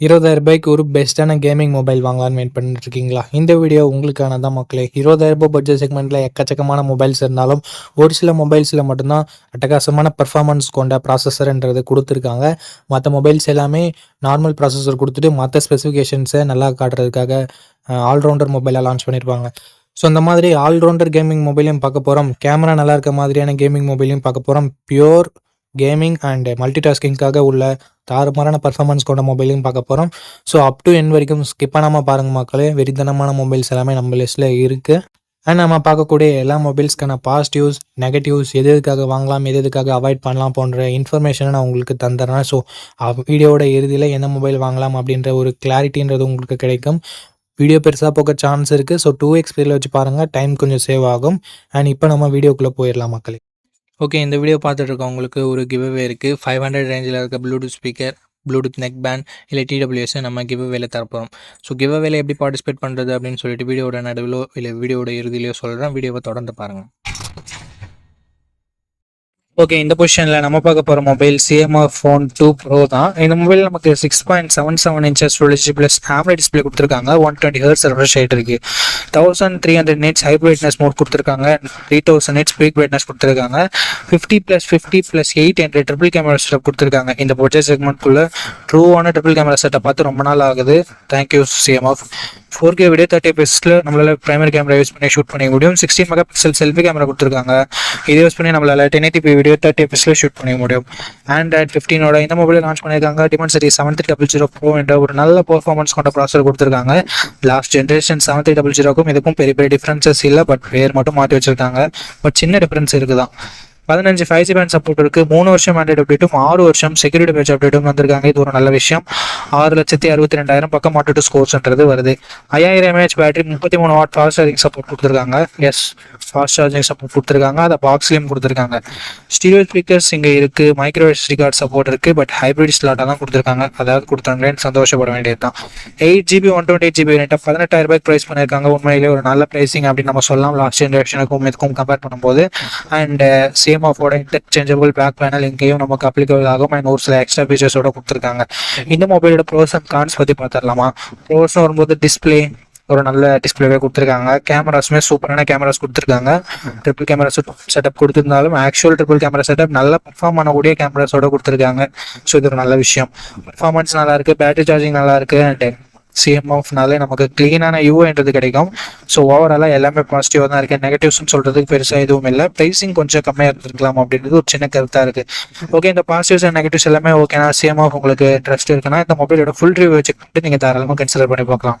இருபதாயிரம் ரூபாய்க்கு ஒரு பெஸ்ட்டான கேமிங் மொபைல் வாங்கலான்னு வெயிட் பண்ணிட்டு இருக்கீங்களா இந்த வீடியோ உங்களுக்கான தான் மக்களே. இருபதாயிரம் ரூபாய் பட்ஜெட் செக்மெண்ட்டில் எக்கச்சக்கமான மொபைல்ஸ் இருந்தாலும் ஒரு சில மொபைல்ஸில் மட்டும்தான் அட்டகாசமான பர்ஃபார்மன்ஸ் கொண்ட ப்ராசஸர்ன்றது கொடுத்துருக்காங்க. மற்ற மொபைல்ஸ் எல்லாமே நார்மல் ப்ராசஸர் கொடுத்துட்டு மற்ற ஸ்பெசிஃபிகேஷன்ஸை நல்லா காட்டுறதுக்காக ஆல்ரவுண்டர் மொபைலை லான்ச் பண்ணியிருப்பாங்க ஸோ அந்த மாதிரி ஆல்ரவுண்டர் கேமிங் மொபைலையும் பார்க்க போகிறோம் கேமரா நல்லா இருக்க மாதிரியான கேமிங் மொபைலையும் பார்க்க போகிறோம் பியூர் கேமிங் அண்ட் மல்டி டாஸ்கிங்காக உள்ள தாறுமாறான பர்ஃபார்மன்ஸ் கொண்ட மொபைலையும் பார்க்க போகிறோம் ஸோ அப் டு என் வரைக்கும் ஸ்கிப் பண்ணாமல் பாருங்கள் மக்களே. வெறித்தனமான மொபைல்ஸ் எல்லாமே நம்ம லிஸ்ட்டில் இருக்குது அண்ட் நம்ம பார்க்கக்கூடிய எல்லா மொபைல்ஸ்க்கான பாசிட்டிவ்ஸ் நெகட்டிவ்ஸ் எது எதுக்காக வாங்கலாம் எது எதுக்காக அவாய்ட் பண்ணலாம் போன்ற இன்ஃபர்மேஷனை நான் உங்களுக்கு தந்துடுறேன். ஸோ வீடியோவோட இறுதியில் எந்த மொபைல் வாங்கலாம் அப்படின்ற ஒரு கிளாரிட்டின்றது உங்களுக்கு கிடைக்கும். வீடியோ பெருசாக போக சான்ஸ் இருக்குது ஸோ டூ எக்ஸ் வச்சு பாருங்கள் டைம் கொஞ்சம் சேவ் ஆகும். அண்ட் இப்போ நம்ம வீடியோக்குள்ளே போயிடலாம் மக்களே. ஓகே இந்த வீடியோ பார்த்துட்டு இருக்கவங்களுக்கு ஒரு கிவ்வே இருக்குது ஃபைவ் ஹண்ட்ரட் ரேஞ்சில் இருக்க Bluetooth speaker Bluetooth neck band இல்லை டிடபிள்யூஎஸ் நம்ம கிவ்வேல தரப்போகிறோம் ஸோ கிவ்வேல எப்படி பார்ட்டிசிபேட் பண்ணுறது அப்படின்னு சொல்லிட்டு வீடியோட நடுவிலோ இல்லை வீடியோட இறுதியிலையோ சொல்கிறேன் வீடியோவை தொடர்ந்து பாருங்கள் ஓகே இந்த பொசிஷனில் நம்ம பார்க்க போகிற mobile CMF phone two pro தான். இந்த மொபைல் நமக்கு six point seven seven inches storage plus AMOLED display கொடுத்துருக்காங்க. ஒன் டுவெண்ட்டி ஹர்ஸ் ரெஃப்ரெஷ் ஆகிட்டு இருக்கு. Thousand three hundred nits high brightness mode கொடுத்துருக்காங்க. Three thousand nits peak brightness கொடுத்துருக்காங்க. Fifty plus fifty plus eight hundred triple camera setup கொடுத்துருக்காங்க. இந்த budget செக்மெண்ட்குள்ளே ட்ரூவான triple camera setup பார்த்து ரொம்ப நாள் ஆகுது. Thank you CMF four K விட தேர்ட்டி பிக்ஸில் நம்மளால பிரைமரி கேமரா யூஸ் பண்ணி ஷூட் பண்ணிக்க முடியும். Sixteen mega pixel selfie camera கொடுத்துருக்காங்க. இதை யூஸ் பண்ணி நம்மளால டென் எயிட்டி வீடியோ தேர்ட்டி பிக்ஸில் ஷூட் பண்ணிக்க முடியும். ஆண்ட்ராய்ட் ஃபிஃப்டீனோட இந்த மொபைல் லான்ச் பண்ணியிருக்காங்க. Dimensity seven three double zero pro என்ற ஒரு நல்ல பர்ஃபார்மன்ஸ் கொண்ட ப்ராசர் கொடுத்துருக்காங்க. Last generation seven three double ஜீரோக்கும் இதுக்கும் பெரிய பெரிய டிஃப்ரென்சஸ் இல்லை பட் பேர் மட்டும் மாற்றி வச்சிருக்காங்க. பட் சின்ன டிஃப்ரென்ஸ் இருக்குதான். பதினஞ்சு ஃபைவ் ஜி பேண்ட் சப்போர்ட் இருக்கு. மூணு வருஷம் ஆண்ட்ராய்டு அப்டேட்டும் ஆறு வருஷம் செக்யூரிட்டி பேட்ச் அப்டேட்டும் வந்திருக்காங்க. இது ஒரு நல்ல விஷயம். ஆறு லட்சத்தி அறுபத்தி ரெண்டாயிரம் பக்கம் மாட்டு ஸ்கோர்ஸ்ன்றது வருது. ஐயாயிரம் எம்ஏஹெச் பேட்டரி முப்பத்தி மூணு வாட் ஃபாஸ்ட் சார்ஜிங் சப்போர்ட் கொடுத்துருக்காங்க. எஸ் ஃபாஸ்ட் சார்ஜிங் சப்போர்ட் கொடுத்துருக்காங்க. அதை பாக்ஸ்லேயும் கொடுத்துருக்காங்க. ஸ்டீரியோ ஸ்பீக்கர்ஸ் இங்கே இருக்கு. மைக்ரோவேவ் எஸ்டி கார்டு சப்போர்ட் இருக்கு. பட் ஹைப்ரிட் ஸ்லாட்டாக தான் கொடுத்துருக்காங்க. அதாவது கொடுத்தாங்களேன்னு சந்தோஷப்பட வேண்டியது தான் eight GB one twenty eight GB ரேட்டை பதினெட்டாயிரம் ரூபாய்க்கு ப்ரைஸ் பண்ணியிருக்காங்க. உண்மையிலே ஒரு நல்ல ப்ரைஸிங் அப்படின்னு நம்ம சொல்லலாம். லாஸ்ட் ஜென்ரேஷனுக்கும் இதுக்கும் கம்பேர் பண்ணும்போது. அண்ட் சேம் ஆஃபோட இன்டர்சேஞ்சபிள் பேக் பேனல் இங்கேயும் நமக்கு அப்ளிகபிள் ஆகும். அண்ட் ஒரு சில எக்ஸ்ட்ரா ஃபீச்சர்ஸோட கொடுத்துருக்காங்க. இந்த மொபைலோட ப்ரோஸ் அண்ட் கான்ஸ் பற்றி பார்த்துடலாமா ப்ரோஸ் வரும்போது டிஸ்பிளே ஒரு நல்ல டிஸ்பிளேவே கொடுத்துருக்காங்க. கேமராஸுமே சூப்பரான கேமராஸ் கொடுத்துருக்காங்க. ட்ரிபிள் கேமரா செட்டப் கொடுத்துருந்தாலும் ஆக்சுவல் ட்ரிபிள் கேமரா செட்டப் நல்லா பர்ஃபார்ம் பண்ணக்கூடிய கேமராஸோட கொடுத்துருக்காங்க. ஸோ இது ஒரு நல்ல விஷயம். பர்ஃபார்மன்ஸ் நல்லா இருக்கு பேட்டரி சார்ஜிங் நல்லா இருக்கு அண்ட் சிஎம் ஆஃப்னாலே நமக்கு க்ளீனான யூஏன்றது கிடைக்கும். ஸோ ஓவராலாக எல்லாமே பாசிட்டிவாக தான் இருக்குது நெகட்டிவ்ஸ்னு சொல்கிறதுக்கு பெருசாக எதுவும் இல்லை. ப்ரைஸிங் கொஞ்சம் கம்மியாக இருந்திருக்கலாம் அப்படின்றது ஒரு சின்ன கருத்தாக இருக்குது ஓகே இந்த பாசிட்டிவ்ஸ் அண்ட் நெகட்டிவ்ஸ் எல்லாமே ஓகேனா சிஎம் ஆஃப் உங்களுக்கு இன்ட்ரெஸ்ட் இருக்குன்னா இந்த மொபைலோட ஃபுல் ரிவ்யூ செக் பண்ணிட்டு நீங்கள் தாராளமாக கன்சிடர் பண்ணி பார்க்கலாம்.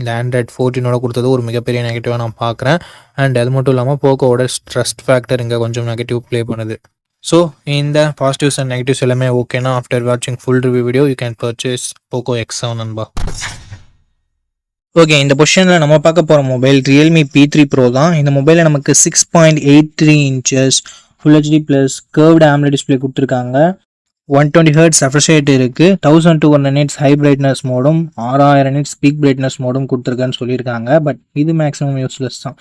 இந்த ஆண்ட்ராய்ட் ஃபோர்டீனோட கொடுத்தது ஒரு மிகப்பெரிய நெகட்டிவாக நான் பார்க்குறேன். அண்ட் அது மட்டும் இல்லாமல் போக்கோட ஸ்ட்ரெஸ்ட் ஃபேக்டர் இங்கே கொஞ்சம் நெகட்டிவ் ப்ளே பண்ணுது. ஸோ இந்த பாசிட்டிவ்ஸ் அண்ட் நெகட்டிவ்ஸ் எல்லாமே ஓகேனா ஆஃப்டர் வாட்சிங் full review video you can purchase Poco X seven நண்பா. ஓகே இந்த பொசிஷனில் நம்ம பார்க்க போகிற mobile Realme P three pro தான். இந்த மொபைலில் நமக்கு six point eight three inches full HD plus curved AMOLED display கொடுத்துருக்காங்க. One twenty hertz refresh rate இருக்குது thousand two hundred nits high brightness மோடும் ஆறாயிரம் நிட்ஸ் பீக் பிரைட்னஸ் மோடும் கொடுத்துருக்கான்னு சொல்லியிருக்காங்க. பட் இது maximum useless தான்.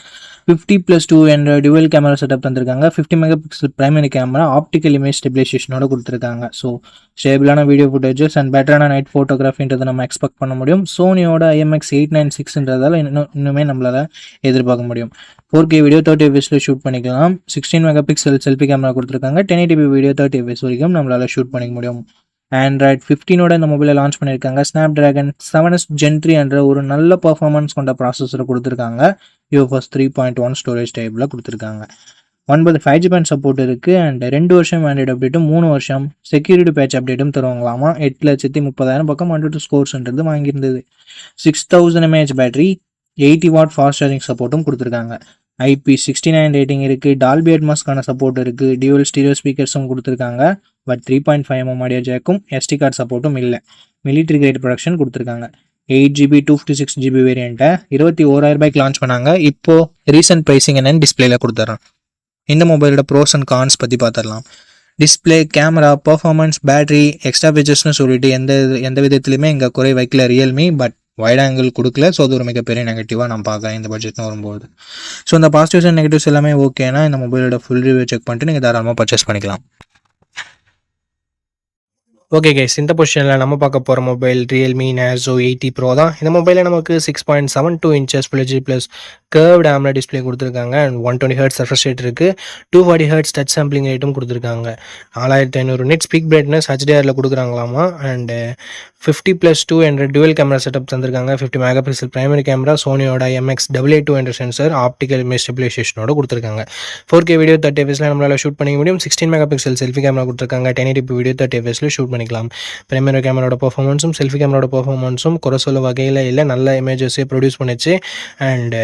ஃபிஃப்டி ப்ளஸ் டூ என்ற dual camera setup தந்திருக்காங்க. Fifty mega pixel primary camera optical image ஸ்டெபிலைசேஷனோட கொடுத்துருக்காங்க. So ஸ்டேபிளான video footages and பெட்டரான நைட் ஃபோட்டோகிராஃபின்றதை நம்ம எக்ஸ்பெக்ட் பண்ண முடியும். சோனியோட ஐஎம்எக்ஸ் எயிட் நைன் சிக்ஸ்ன்றதால இன்னும் இன்னுமே நம்மளால் எதிர்பார்க்க முடியும். ஃபோர் கே வீடியோ தேர்ட்டி எஃப்எஸில் ஷூட் பண்ணிக்கலாம். Sixteen mega pixel selfie camera கொடுத்துருக்காங்க ten eighty video thirty FPS வரைக்கும் நம்மளால் ஷூட் பண்ணிக்க முடியும். ஆண்ட்ராய்ட் ஃபிஃப்டீனோட இந்த மொபைலை லான்ச் பண்ணியிருக்காங்க. Snapdragon seven S Gen three என்ற ஒரு நல்ல பர்ஃபார்மன்ஸ் கொண்ட ப்ராசஸரை கொடுத்துருக்காங்க. UFS three point one storage டைப்பில் கொடுத்துருக்காங்க. ஒன்பது ஃபைவ் ஜி பேண்ட் சப்போர்ட் இருக்குது அண்ட் ரெண்டு வருஷம் ஆண்ட்ராய்டு அப்டேட்டும் மூணு வருஷம் செக்யூரிட்டி பேட்ச் அப்டேட்டும் தருவாங்களாமா? எட்டு லட்சத்தி முப்பதாயிரம் பக்கம் ஹண்ட்ரட் ஸ்கோர்ஸ்ன்றது வாங்கியிருந்தது. Six thousand mAh battery eighty watt fast charging சப்போர்ட்டும் கொடுத்துருக்காங்க. ஐபி சிக்ஸ்டி நைன் ரேட்டிங் இருக்குது டால்பி அட்மாஸ்க்கான சப்போர்ட் இருக்குது டியூவல் ஸ்டீரியோ ஸ்பீக்கர்ஸும் கொடுத்துருக்காங்க. But three point five mm audio ஜேக்கும் SD card சப்போர்ட்டும் இல்லை. மிலிட்ரி கிரேட் ப்ரொடக்ஷன் கொடுத்துருக்காங்க. Eight GB two fifty six GB வேரியண்ட்டை இருபத்தி ஓராயிரம் ரூபாய்க்கு லான்ச் பண்ணாங்க. இப்போது ரீசெண்ட் ப்ரைஸிங் என்னென்னு டிஸ்பிளேல கொடுத்துட்றேன் இந்த மொபைலோட ப்ரோஸ் அண்ட் கான்ஸ் பற்றி பார்த்துடலாம் display camera performance battery extra ஃபீச்சர்ஸ்னு சொல்லிட்டு எந்த எந்த விதத்துலையுமே இங்கே குறை வைக்கல ரியல்மி பட் வைட் ஆங்கிள் கொடுக்கல. ஸோ அது ஒரு மிகப்பெரிய நெகட்டிவாக நான் பார்க்குறேன் இந்த பட்ஜெட்னு வரும்போது. ஸோ இந்த பாசிட்டிவ்ஸ் அண்ட் நெகட்டிவ்ஸ் எல்லாமே ஓகேனா இந்த மொபைலோட ஃபுல் ரிவ்யூ செக் பண்ணிட்டு நீங்கள் தாராளமாக பர்ச்சேஸ் பண்ணிக்கலாம். ஓகே கைஸ் இந்த பொசிஷனில் நம்ம பார்க்க போகிற mobile Realme Narzo eighty pro தான். இந்த மொபைலில் நமக்கு six point seven two inches full plus curved AMOLED display கொடுத்துருக்காங்க. And one twenty hertz refresh rate இருக்குது two forty hertz touch sampling ரேட்டும் கொடுத்துருக்காங்க. நாலாயிரத்தி ஐநூறு நெட் ஸ்பீக் பிரைட்னஸ் ஹெச்டிஆரில் கொடுக்குறாங்களாமா? அண்டு ஃபிஃப்டி ப்ளஸ் டூ என்ற டுவெல் கேமரா செட்டப் தந்திருக்காங்க. Fifty mega pixel primary camera சோனியோட எம்எக்ஸ் டபுள் டூ என்ற சென்சர் ஆப்டிக்கல் இமேஜ் ஸ்டெபிலைசேஷனோட கொடுத்துருக்காங்க. ஃபோர் கே வீடியோ தேர்ட்டி எஃப்எஸில் நம்மளால் ஷூட் பண்ணிக்க முடியும். Sixteen mega pixel selfie camera கொடுத்துருக்காங்க டென் எயிட்டி வீடியோ தேர்ட்டி எஃப்எஸில் ஷூட் பண்ணிக்கலாம். பிரைமரி கேமராவோட பர்ஃபார்மன்ஸும் செல்ஃபி கேமராவோட பர்ஃபார்மன்ஸும் குறை சொல்ல வகையில் இல்லை நல்ல இமேஜஸே ப்ரொடியூஸ் பண்ணிச்சு. அண்டு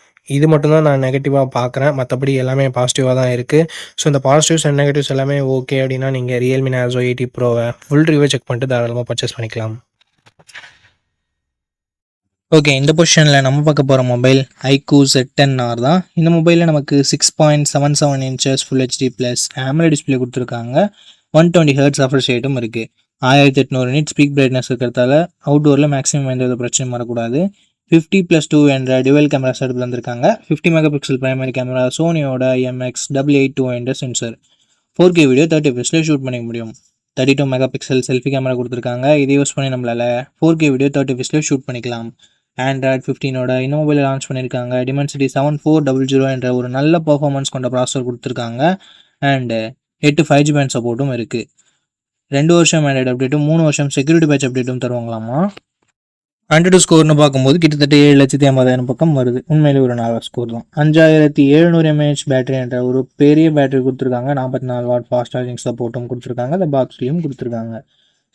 இது மட்டும்தான் நான் நெகட்டிவாக பார்க்குறேன் மற்றபடி எல்லாமே பாசிட்டிவாக தான் இருக்குது ஸோ இந்த பாசிட்டிவ்ஸ் அண்ட் நெகட்டிவ்ஸ் எல்லாமே ஓகே அப்படின்னா நீங்கள் ரியல்மி நேர்ஸோ எயிட்டி ப்ரோவை ஃபுல் ரிவ்யூ செக் பண்ணிட்டு தாராளமாக பர்ச்சேஸ் பண்ணிக்கலாம். ஓகே இந்த பொசிஷனில் நம்ம பார்க்க போகிற mobile iQOO Z ten R தான். இந்த மொபைலில் நமக்கு six point seven seven inches full HD plus AMOLED display கொடுத்துருக்காங்க. ஒன் டுவெண்ட்டி ஹர்ட்ஸ் ஆஃபர் ஷேட்டும் இருக்குது ஆயிரத்தி எட்நூறு நிட் ஸ்பீக் பிரைட்னஸ் இருக்கிறதால அவுட்டோரில் மேக்ஸிமம் எந்த வித பிரச்சனையும் வரக்கூடாது. ஃபிஃப்டி ப்ளஸ் டூ என்ற டிவல் கேமராஸ் எடுத்து வந்திருக்காங்க. Fifty mega pixel primary camera சோனியோட எம்எக்ஸ் டபுள் எயிட் டூ என்ற sensor four K video thirty ஃபிஃப்ஸில் shoot பண்ணிக்க முடியும். Thirty two megapixel selfie camera கொடுத்துருக்காங்க. இதை யூஸ் பண்ணி நம்மளால் ஃபோர் கே வீடியோ தேர்ட்டி ஃபிஃப்ஸில் ஷூட் பண்ணிக்கலாம். ஆண்ட்ராய்ட் ஃபிஃப்டீனோட இன்னோவில் லான்ச் பண்ணியிருக்காங்க Dimensity seven four double zero என்ற ஒரு நல்ல பர்ஃபார்மன்ஸ் கொண்ட ப்ராசஸர் கொடுத்துருக்காங்க. அண்டு எட்டு ஃபைவ் ஜி பேண்ட் சப்போர்ட்டும் இருக்குது ரெண்டு வருஷம் ஆண்ட்ராய்டு அப்டேட்டும் மூணு வருஷம் செக்யூரிட்டி பேட்ச் அப்டேட்டும் தருவாங்களாமா ஹண்ட்ரட் ஸ்கோர்னு பார்க்கும்போது கிட்டத்தட்ட ஏழு லட்சத்தி ஐம்பதாயிரம் பக்கம் வருது. உண்மையிலே ஒரு நல்ல ஸ்கோர் தான். அஞ்சாயிரத்தி எழுநூறு எம்ஏஹெச் பேட்டரி என்ற ஒரு பெரிய பேட்டரி கொடுத்துருக்காங்க. நாற்பத்தி நாலு வாட் ஃபாஸ்ட் சார்ஜிங் சப்போர்ட்டும் கொடுத்துருக்காங்க. அந்த பாக்ஸ்லையும் கொடுத்துருக்காங்க.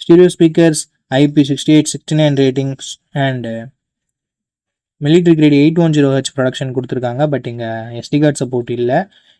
Stereo speakers IP sixty eight sixty nine ratings and military grade eight one zero H protection கொடுத்துருக்காங்க. பட் இங்கே எஸ்டி கார்டு சப்போர்ட் இல்லை.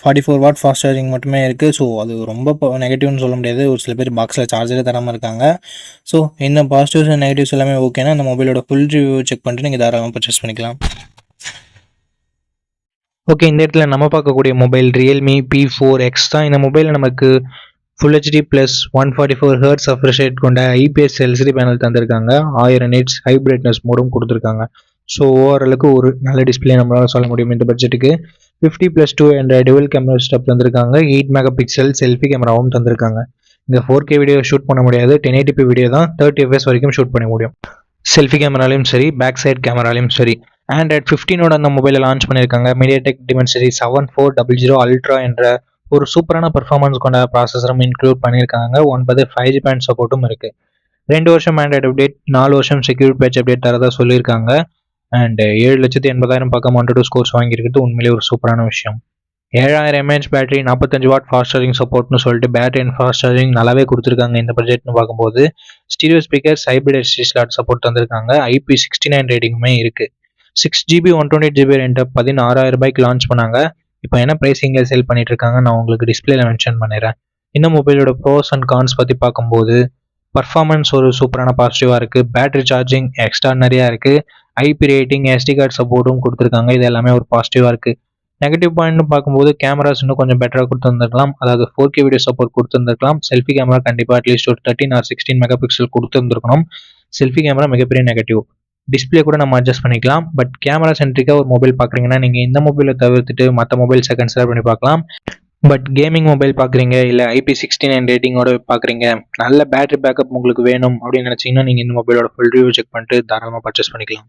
Forty four watt fast charging மட்டுமே இருக்குது ஸோ அது ரொம்ப நெகட்டிவ்னு சொல்ல முடியாது. ஒரு சில பேர் பாக்ஸில் சார்ஜரே தராமல் இருக்காங்க. ஸோ இந்த பாசிட்டிவ்ஸ் அண்ட் நெகட்டிவ்ஸ் எல்லாமே ஓகேனா அந்த மொபைலோட ஃபுல் ரிவ்யூ செக் பண்ணிட்டு நீங்கள் தாராளமாக பர்ச்சேஸ் பண்ணிக்கலாம். ஓகே இந்த இடத்துல நம்ம பார்க்கக்கூடிய mobile Realme P four X தான். இந்த மொபைலில் நமக்கு full HD plus one forty four hertz refresh rate கொண்ட ஐபிஎஸ் எல்சிடி பேனல் தந்திருக்காங்க. ஆயிரம் நெட்ஸ் ஹை பிரைட்னஸ் மோடும் கொடுத்துருக்காங்க. ஸோ ஓவராலுக்கு ஒரு நல்ல டிஸ்பிளே நம்மளால சொல்ல முடியும் இந்த பட்ஜெட்டுக்கு ஃபிஃப்டி ப்ளஸ் டூ என்ற டிவல் கேமரா ஸ்டப் தந்திருக்காங்க. எயிட் மெகா பிக்சல் செல்ஃபி கேமராவும் தந்திருக்காங்க. இந்த ஃபோர் கே வீடியோ ஷூட் பண்ண முடியாது. டென் எயிட்டிபி வீடியோ தான் தேர்ட்டி எஃப்எஸ் வரைக்கும் ஷூட் பண்ண முடியும். செல்ஃபி கேமராலையும் சரி பேக் சைட் கேமராலையும் சரி ஆண்ட்ராய்ட் ஃபிஃப்டீனோட அந்த மொபைலை லான்ச் பண்ணியிருக்காங்க MediaTek Dimensity seven four double zero ultra என்ற ஒரு சூப்பரான பர்ஃபார்மன்ஸ் கொண்ட ப்ராசஸரும் இன்க்ளூட் பண்ணியிருக்காங்க ஒன்பது ஃபைவ் ஜி பேண்ட் சப்போர்ட்டும் இருக்குது ரெண்டு வருஷம் ஆண்ட்ராய்டு அப்டேட் நாலு வருஷம் செக்யூரிட் பேட்ச் அப்டேட் தரதா சொல்லியிருக்காங்க அண்ட் uh, ஏழு லட்சத்தி எண்பதாயிரம் பக்கம் ஒன் டூ ஸ்கோர்ஸ் வாங்கியிருக்கிறது உண்மையிலே ஒரு சூப்பரான விஷயம். ஏழாயிரம் எம்ஏஹெச் பேட்டரி நாற்பத்தஞ்சு வாட் ஃபாஸ்ட் சார்ஜிங் சப்போர்ட்னு சொல்லிட்டு பேட்டரி அண்ட் ஃபாஸ்ட் சார்ஜிங் நல்லாவே கொடுத்துருக்காங்க இந்த பட்ஜெட்னு பார்க்கும்போது. Stereo speaker hybrid SD slot support தந்திருக்காங்க. ஐபி சிக்ஸ்டி நைன் ரேட்டிங்குமே இருக்குது six GB one twenty GB ரெண்டை பதினாறாயிரம் ரூபாய்க்கு லான்ச் பண்ணாங்க. இப்போ என்ன ப்ரைஸிங்கில் சேல் பண்ணிட்டு இருக்காங்க நான் உங்களுக்கு டிஸ்பிளேல மென்ஷன் பண்ணிடுறேன். இந்த மொபைலோட ப்ரோஸ் அண்ட் கான்ஸ் பற்றி பார்க்கும்போது பர்ஃபார்மன்ஸ் ஒரு சூப்பரான பாசிட்டிவாக இருக்குது பேட்டரி சார்ஜிங் எக்ஸ்ட்ரானரியாக இருக்குது ஐபி ரேட்டிங் எஸ்டி கார்டு சப்போர்ட்டும் கொடுத்துருக்காங்க. இது எல்லாமே ஒரு பாசிட்டிவாக இருக்குது நெகட்டிவ் பாயிண்ட்னு பார்க்கும்போது கேமராஸ் இன்னும் கொஞ்சம் பெட்டராக கொடுத்துருந்துருக்கலாம். அதாவது ஃபோர் கே வீடியோ சப்போர்ட் கொடுத்துருந்துருக்கலாம். செல்ஃபி கேமரா கண்டிப்பாக அட்லீஸ்ட் ஒரு thirteen or sixteen mega pixel கொடுத்துருந்துருக்கணும். செல்ஃபி கேமரா மிகப்பெரிய நெகட்டிவ் டிஸ்பிளே கூட நம்ம அட்ஜஸ்ட் பண்ணிக்கலாம். பட் கேமரா சென்ட்ரிக்காக ஒரு மொபைல் பார்க்குறீங்கன்னா நீங்கள் இந்த மொபைலை தவிர்த்துட்டு மற்ற மொபைல் கன்சிடர் பண்ணி பார்க்கலாம். பட் கேமிங் மொபைல் பார்க்குறீங்க இல்லை ஐபி சிக்ஸ்டி நைன் ரேட்டிங்கோட பார்க்குறீங்க நல்ல பேட்டரி பேக்கப் உங்களுக்கு வேணும் அப்படின்னு நினச்சிங்கன்னா நீங்கள் இந்த மொபைலோட ஃபுல் ரிவ்யூ செக் பண்ணிட்டு தாராளமாக பர்ச்சேஸ் பண்ணிக்கலாம்.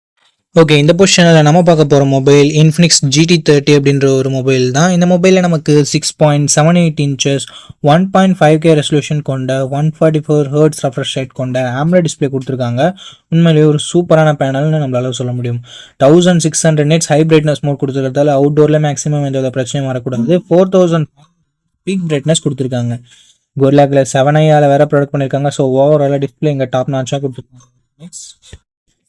ஓகே இந்த பொசிஷனில் நம்ம பார்க்க போகிற மொபைல் இன்ஃபினிக்ஸ் ஜிடி தேர்ட்டி அப்படின்ற ஒரு மொபைல் தான். இந்த மொபைலில் நமக்கு six point seven eight inches one point five K resolution கொண்ட one forty four hertz refresh rate கொண்ட ஆம்ரா டிஸ்பிளே கொடுத்துருக்காங்க. உண்மையிலேயே ஒரு சூப்பரான பேனல்னு நம்மளால சொல்ல முடியும். Thousand six hundred nits high brightness mode கொடுத்துருக்கிறதால அவுட்டோரில் மேக்ஸிமம் எந்த வித பிரச்சனையும் வரக்கூடாது. ஃபோர் தௌசண்ட் பீக் பிரைட்னஸ் கொடுத்துருக்காங்க. கோர்லாக்கில் செவன் ஐயால் வேற ப்ராடக்ட் பண்ணியிருக்காங்க ஸோ ஓவராலாக டிஸ்பிளே இங்கே டாப் நாச்சாக கொடுத்துருக்காங்க. நெக்ஸ்ட்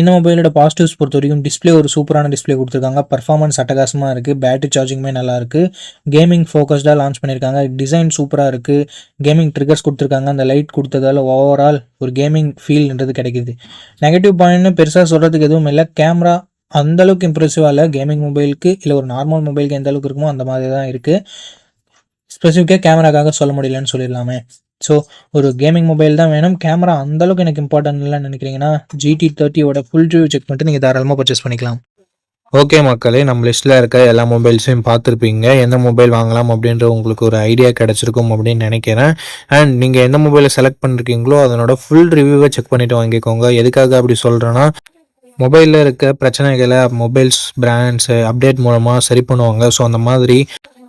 இந்த மொபைலோட பாசிட்டிவ்ஸ் பொறுத்த வரைக்கும் டிஸ்பிளே ஒரு சூப்பரான டிஸ்பிளே கொடுத்துருக்காங்க. பர்ஃபார்மன்ஸ் அட்டகாசமாக இருக்குது பேட்டரி சார்ஜிங்குமே நல்லா இருக்குது கேமிங் ஃபோக்கஸ்டாக லான்ச் பண்ணியிருக்காங்க. டிசைன் சூப்பராக இருக்குது கேமிங் ட்ரிகர்ஸ் கொடுத்துருக்காங்க. அந்த லைட் கொடுத்ததால ஓவரால் ஒரு கேமிங் ஃபீல்ன்றது கிடைக்குது. நெகட்டிவ் பாயிண்ட்னு பெருசாக சொல்கிறதுக்கு எதுவும் இல்லை. கேமரா அந்தளவுக்கு இம்ப்ரெசிவாக இல்லை. கேமிங் மொபைலுக்கு இல்லை ஒரு நார்மல் மொபைலுக்கு எந்த அளவுக்கு இருக்குமோ அந்த மாதிரி தான் இருக்குது ஸ்பெசிஃபிக்காக கேமராக்காக சொல்ல முடியலன்னு சொல்லிடலாமே. ஸோ ஒரு கேமிங் மொபைல் தான் வேணும். கேமரா அந்தளவுக்கு எனக்கு இம்பார்ட்டன்ட் இல்லைன்னு நினைக்கிறீங்கன்னா ஜிடி தேர்ட்டியோட ஃபுல் ரிவ்யூ செக் பண்ணிட்டு நீங்கள் தாராளமாக பர்ச்சேஸ் பண்ணிக்கலாம். ஓகே மக்களே நம்ம லிஸ்ட்டில் இருக்க எல்லா மொபைல்ஸையும் பார்த்துருப்பீங்க. எந்த மொபைல் வாங்கலாம் அப்படின்ற உங்களுக்கு ஒரு ஐடியா கிடச்சிருக்கும் அப்படின்னு நினைக்கிறேன். அண்ட் நீங்கள் எந்த மொபைலை செலக்ட் பண்ணிருக்கீங்களோ அதனோட ஃபுல் ரிவ்யூவை செக் பண்ணிவிட்டு வாங்கிக்கோங்க. எதுக்காக அப்படி சொல்கிறேன்னா மொபைலில் இருக்க பிரச்சனைகளை மொபைல்ஸ் பிராண்ட்ஸு அப்டேட் மூலமாக சரி பண்ணுவாங்க. ஸோ அந்த மாதிரி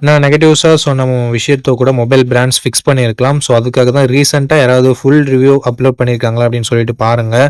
நான் நெகட்டிவ்ஸாக சொன்ன விஷயத்தோ கூட மொபைல் பிராண்ட்ஸ் ஃபிக்ஸ் பண்ணியிருக்கலாம். ஸோ அதுக்காக தான் ரீசெண்டாக யாராவது ஃபுல் ரிவ்யூ அப்லோட் பண்ணியிருக்காங்களா அப்படின்னு சொல்லிட்டு பாருங்கள்